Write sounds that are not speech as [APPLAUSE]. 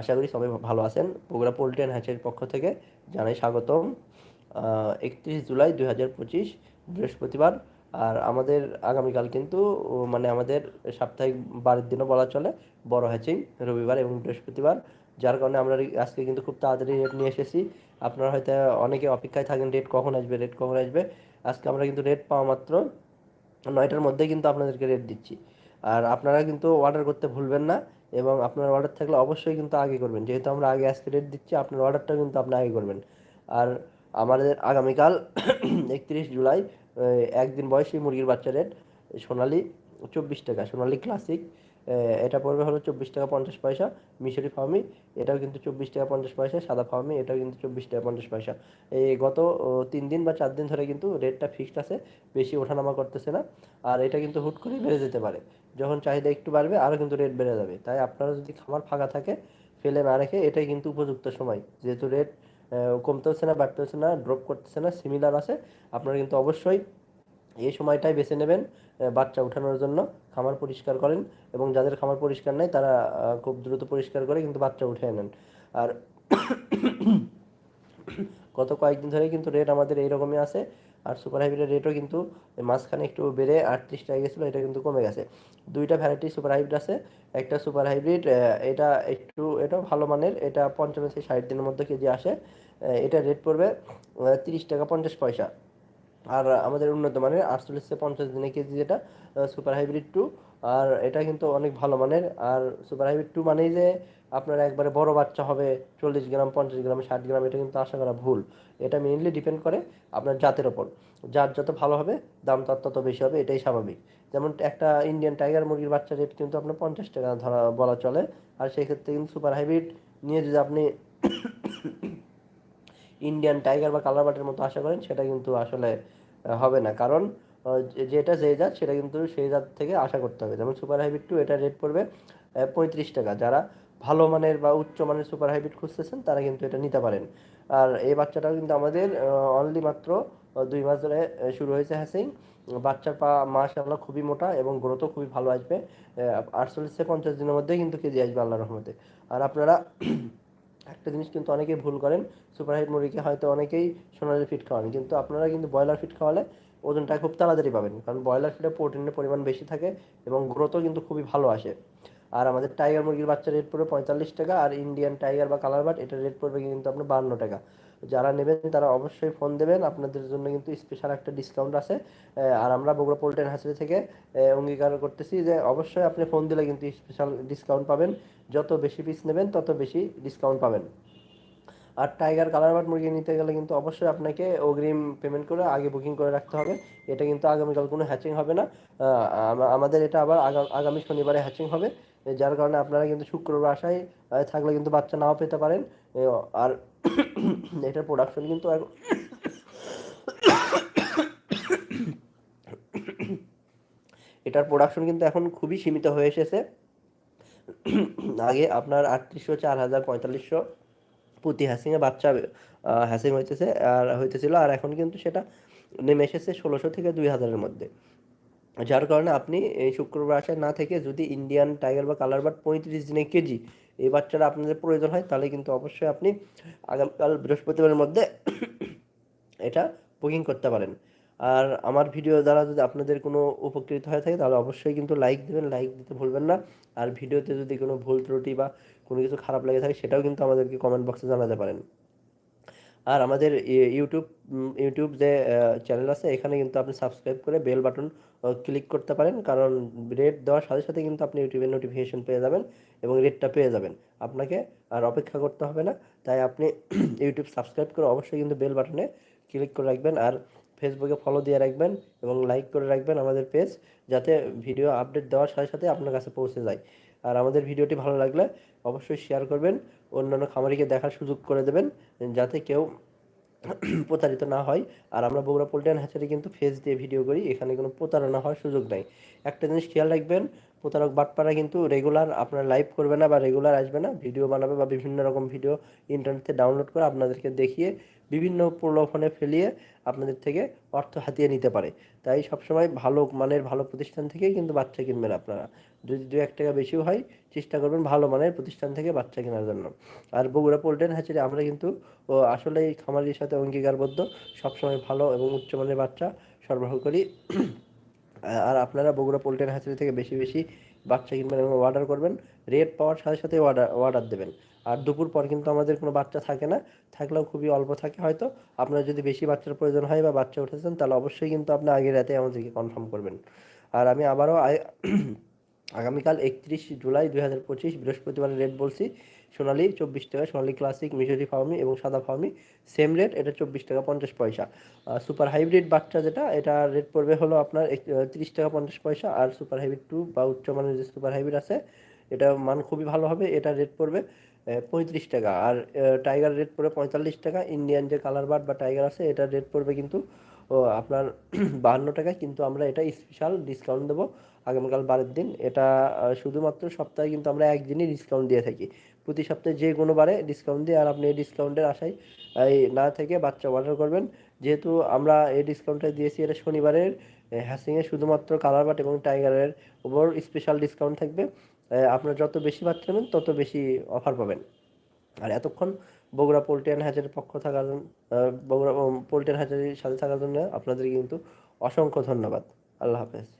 আশা করি সবাই ভালো আছেন। বগুড়া পোল্ট্রি অ্যান্ড হ্যাচারির পক্ষ থেকে জানাই স্বাগতম। একত্রিশ জুলাই দুই হাজার পঁচিশ বৃহস্পতিবার। আর আমাদের আগামীকাল কিন্তু মানে আমাদের সাপ্তাহিক বারের দিনও বলা চলে, বড় হ্যাচিং রবিবার এবং বৃহস্পতিবার। যার কারণে আমরা আজকে কিন্তু খুব তাড়াতাড়ি রেট নিয়ে এসেছি। আপনারা হয়তো অনেকে অপেক্ষায় থাকেন রেট কখন আসবে রেট কখন আসবে? আজকে আমরা কিন্তু রেট পাওয়া মাত্র নয়টার মধ্যে কিন্তু আপনাদেরকে রেট দিচ্ছি। আর আপনারা কিন্তু অর্ডার করতে ভুলবেন না। এবং আপনার অর্ডার থাকলে অবশ্যই কিন্তু আগে করবেন। যেহেতু আমরা আগে আজকে রেট দিচ্ছি, আপনার অর্ডারটা কিন্তু আপনি আগে করবেন। আর আমাদের আগামীকাল [COUGHS] একত্রিশ জুলাই একদিন বয়সী মুরগির বাচ্চা রেট সোনালি চব্বিশ টাকা, সোনালি ক্লাসিক এটা পড়বে হলো চব্বিশ টাকা পঞ্চাশ পয়সা। মিশরি ফার্মি এটাও কিন্তু চব্বিশ টাকা পঞ্চাশ পয়সা। সাদা ফার্মি এটাও কিন্তু চব্বিশ টাকা পঞ্চাশ পয়সা। এই গত তিন দিন বা চার দিন ধরে কিন্তু রেটটা ফিক্সড আছে, বেশি ওঠানামা করতেছে না। আর এটা কিন্তু হুট করে বেড়ে যেতে পারে। যখন চাহিদা একটু বাড়বে আরও কিন্তু রেট বেড়ে যাবে। তাই আপনারা যদি খামার ফাঁকা থাকে, ফেলে না রেখে, এটাই কিন্তু উপযুক্ত সময়। যেহেতু রেট কমতেছে না, বাড়তেছে না ড্রপ করতেছে না সিমিলার আছে। আপনারা কিন্তু অবশ্যই এই সময়টাই বেছে নেবেন বাচ্চা উঠানোর জন্য, খামার পরিষ্কার করেন এবং যাদের খামার পরিষ্কার নাই তারা খুব দ্রুত পরিষ্কার করে কিন্তু বাচ্চা উঠে নেন আর গত কয়েকদিন ধরে কিন্তু রেট আমাদের এইরকমই আছে, আর সুপার হাইব্রিডের রেটও কিন্তু মাঝখানে একটু বেড়ে আটত্রিশ টাকা গেছিল, এটা কিন্তু কমে গেছে। দুইটা ভ্যারাইটি সুপার হাইব্রিড আছে, একটা সুপার হাইব্রিড এটা একটু এটাও ভালো মানের, এটা পঞ্চান্ন থেকে ষাট দিনের মধ্যে কেজি আসে এটা রেট পড়বে তিরিশ টাকা পঞ্চাশ পয়সা। আর আমাদের উন্নত মানের আটচল্লিশ থেকে পঞ্চাশ দিনে কেজি যেটা সুপার হাইব্রিড টু আর এটা কিন্তু অনেক ভালো মানের। আর সুপার হাইব্রিড টু মানেই যে আপনার একবারে বড় বাচ্চা হবে, চল্লিশ গ্রাম, পঞ্চাশ গ্রাম, ষাট গ্রাম, এটা কিন্তু আশা করা ভুল। এটা মেইনলি ডিপেন্ড করে আপনার জাতের ওপর। জাত যত ভালো হবে, দাম তার তত বেশি হবে, এটাই স্বাভাবিক। যেমন একটা ইন্ডিয়ান টাইগার মুরগির বাচ্চা রেট কিন্তু আপনার পঞ্চাশ টাকা ধরা বলা চলে। আর সেই ক্ষেত্রে কিন্তু সুপার হাইব্রিড নিয়ে যদি আপনি [COUGHS] ইন্ডিয়ান টাইগার বা কালার বাটের মতো আশা করেন, সেটা কিন্তু আসলে হবে না। কারণ যেটা যে জাত সেটা কিন্তু সেই জাত থেকে আশা করতে হবে। যেমন সুপার হাইব্রিড টু এটা রেট পড়বে পঁয়ত্রিশ টাকা। যারা ভালো মানের বা উচ্চ মানের সুপার হাইব্রিড খুঁজতেছেন, তারা কিন্তু এটা নিতে পারেন। আর এই বাচ্চাটাও কিন্তু আমাদের অনলি মাত্র দুই মাস ধরে শুরু হয়েছে হ্যাসিং বাচ্চার পা মাশাআল্লাহ খুবই মোটা এবং গ্রোথও খুবই ভালো আসবে। আটচল্লিশ থেকে পঞ্চাশ দিনের মধ্যে কিন্তু কেজি আসবে আল্লাহ রহমতে। আর আপনারা একটা জিনিস কিন্তু অনেকে ভুল করেন। সুপার হাইট মুরগিকে হয়তো অনেকেই সোনালি ফিট খাওয়ান কিন্তু আপনারা কিন্তু ব্রয়লার ফিট খাওয়ালে ওজনটা খুব তাড়াতাড়ি পাবেন, কারণ ব্রয়লার ফিটে প্রোটিনের পরিমাণ বেশি থাকে এবং গ্রোথও কিন্তু খুবই ভালো আসে। আর আমাদের টাইগার মুরগির বাচ্চা রেট পড়বে পঁয়তাল্লিশ টাকা, আর ইন্ডিয়ান টাইগার বা কালার বাট এটার রেট পড়বে কিন্তু আপনার বান্ন টাকা। যারা নেবেন তারা অবশ্যই ফোন দেবেন। আপনাদের জন্য কিন্তু স্পেশাল একটা ডিসকাউন্ট আছে। আর আমরা বগুড়া পোল্ট্রি হাসিরি থেকে অঙ্গীকার করতেছি যে অবশ্যই আপনি ফোন দিলে কিন্তু স্পেশাল ডিসকাউন্ট পাবেন। যত বেশি পিস নেবেন, তত বেশি ডিসকাউন্ট পাবেন। আর টাইগার কালার বাট মুরগি নিতে গেলে কিন্তু অবশ্যই আপনাকে অগ্রিম পেমেন্ট করে আগে বুকিং করে রাখতে হবে। এটা কিন্তু আগামীকাল কোনো হ্যাচিং হবে না। আমাদের এটা আবার আগা- আগামী শনিবারে হ্যাচিং হবে। যার কারণে আপনারা কিন্তু শুক্রবার আশায় থাকলে কিন্তু বাচ্চা নাও পেতে পারেন। আর এটার প্রোডাকশন কিন্তু এখন এটার প্রোডাকশন কিন্তু এখন খুবই সীমিত হয়ে এসেছে। আগে আপনার আটত্রিশশো চার হাজার পঁয়তাল্লিশশো প্রতি হ্যাসিংয়ে বাচ্চা হ্যাসিং হইতেছে, আর হইতেছিল, আর এখন কিন্তু সেটা নেমে এসেছে ষোলোশো থেকে দুই হাজারের মধ্যে। যার কারণে আপনি এই শুক্রবার আসায় না থেকে যদি ইন্ডিয়ান টাইগার বা কালার বাট পঁয়ত্রিশ দিনে কেজি এই বাচ্চারা আপনাদের প্রয়োজন হয়, তাহলে কিন্তু অবশ্যই আপনি আগামীকাল বৃহস্পতিবারের মধ্যে [COUGHS] এটা বুকিং করতে পারেন। আর আমার ভিডিও দ্বারা যদি আপনাদের কোনো উপকৃত হয়ে থাকে, তাহলে অবশ্যই কিন্তু লাইক দেবেন লাইক দিতে ভুলবেন না। আর ভিডিওতে যদি কোনো ভুল ত্রুটি বা কোনো কিছু খারাপ লেগে থাকে, সেটাও কিন্তু আমাদেরকে কমেন্ট বক্সে জানাতে পারেন। আর আমাদের ইউটিউব ইউটিউব যে চ্যানেল আছে, এখানে কিন্তু আপনি সাবস্ক্রাইব করে বেল বাটন ক্লিক করতে পারেন। কারণ রেট দেওয়ার সাথে সাথে কিন্তু আপনি ইউটিউবের নোটিফিকেশন পেয়ে যাবেন এবং রেটটা পেয়ে যাবেন। আপনাকে আর অপেক্ষা করতে হবে না। তাই আপনি [CLEARS THROAT] ইউটিউব সাবস্ক্রাইব করে অবশ্যই কিন্তু বেল বাটনে ক্লিক করে রাখবেন আর ফেসবুকে ফলো দিয়ে রাখবেন এবং লাইক করে রাখবেন আমাদের পেজ যাতে ভিডিও আপডেট দেওয়ার সাথে সাথে আপনার কাছে পৌঁছে যায়। আর আমাদের ভিডিওটি ভালো লাগলে অবশ্যই শেয়ার করবেন, অন্যান্য খামারিকে দেখার সুযোগ করে দেবেন, যাতে কেউ প্রতারিত না হয়। আর আমরা বগুড়া পোল্ট্রি অ্যান্ড হ্যাচারি কিন্তু ফেস দিয়ে ভিডিও করি, এখানে কোনো প্রতারণা হওয়ার সুযোগ নেই। একটা জিনিস খেয়াল রাখবেন, প্রতারক বাটপারা কিন্তু রেগুলার আপনার লাইভ করবে না বা রেগুলার আসবে না ভিডিও বানাবে বা বিভিন্ন রকম ভিডিও ইন্টারনেটে ডাউনলোড করে আপনাদেরকে দেখিয়ে বিভিন্ন প্রলোভনে ফেলিয়ে আপনাদের থেকে অর্থ হাতিয়ে নিতে পারে। তাই সবসময় ভালো মানের ভালো প্রতিষ্ঠান থেকেই কিন্তু বাচ্চা কিনবেন আপনারা। যদি দু এক টাকা বেশিও হয় চেষ্টা করবেন ভালো মানের প্রতিষ্ঠান থেকে বাচ্চা কেনার জন্য। আর বগুড়া পোল্ট্রেন হ্যাচারি আমরা কিন্তু ও, আসলেই খামারির সাথে অঙ্গীকারবদ্ধ। সবসময় ভালো এবং উচ্চমানের বাচ্চা সরবরাহ করি। আর আপনারা বগুড়া পোল্ট্রেন হ্যাচারি থেকে বেশি বেশি বাচ্চা কিনবেন এবং অর্ডার করবেন। রেট পাওয়ার সাথে সাথে অর্ডার অর্ডার দেবেন। আর দুপুর পর কিন্তু আমাদের কোনো বাচ্চা থাকে না, থাকলেও খুবই অল্প থাকে হয়তো। আপনার যদি বেশি বাচ্চার প্রয়োজন হয় বা বাচ্চা উঠেছেন, তাহলে অবশ্যই কিন্তু আপনি আগের রাতে আমাদেরকে কনফার্ম করবেন। আর আমি আবারও [CLEARS THROAT] আগামীকাল একত্রিশ জুলাই দুই হাজার পঁচিশ বৃহস্পতিবার রেট বলছি। সোনালি চব্বিশ টাকা, সোনালি ক্লাসিক মিশরি ফার্মি এবং সাদা ফার্মি সেম রেট এটা চব্বিশ টাকা পঞ্চাশ পয়সা। সুপার হাইব্রিড বাচ্চা যেটা, এটা রেট পড়বে হলো আপনার তিরিশ টাকা পঞ্চাশ পয়সা। আর সুপার হাইব্রিড টু বা উচ্চমানের যে সুপার হাইব্রিড আছে এটা মান খুবই ভালো হবে এটা রেট পড়বে পঁয়ত্রিশ টাকা। আর টাইগার রেট পড়বে পঁয়তাল্লিশ টাকা। ইন্ডিয়ান যে কালার বার্ড বা টাইগার আছে এটা রেট পড়বে কিন্তু ও, আপনার [CLEARS THROAT] বাহান্ন টাকা। কিন্তু আমরা এটা স্পেশাল ডিসকাউন্ট দেবো আগামীকাল বারের দিন। এটা শুধুমাত্র সপ্তাহে কিন্তু আমরা একদিনই ডিসকাউন্ট দিয়ে থাকি। প্রতি সপ্তাহে যে কোনো বারে ডিসকাউন্ট দিই আর আপনি এই ডিসকাউন্টের আশায় না থেকে বাচ্চা অর্ডার করবেন। যেহেতু আমরা এই ডিসকাউন্টটা দিয়েছি এটা শনিবারের হ্যাসিংয়ে শুধুমাত্র কালার বাট এবং টাইগারের ওপর স্পেশাল ডিসকাউন্ট থাকবে। আপনার যত বেশি বাচ্চা নেবেন, তত বেশি অফার পাবেন। আর এতক্ষণ বগুড়া পোল্ট্রি হাজারের পক্ষ থাকার জন্য বগুড়া পোল্ট্রি হাজারের সাথে থাকার জন্য আপনাদের কিন্তু অসংখ্য ধন্যবাদ। আল্লাহ হাফেজ।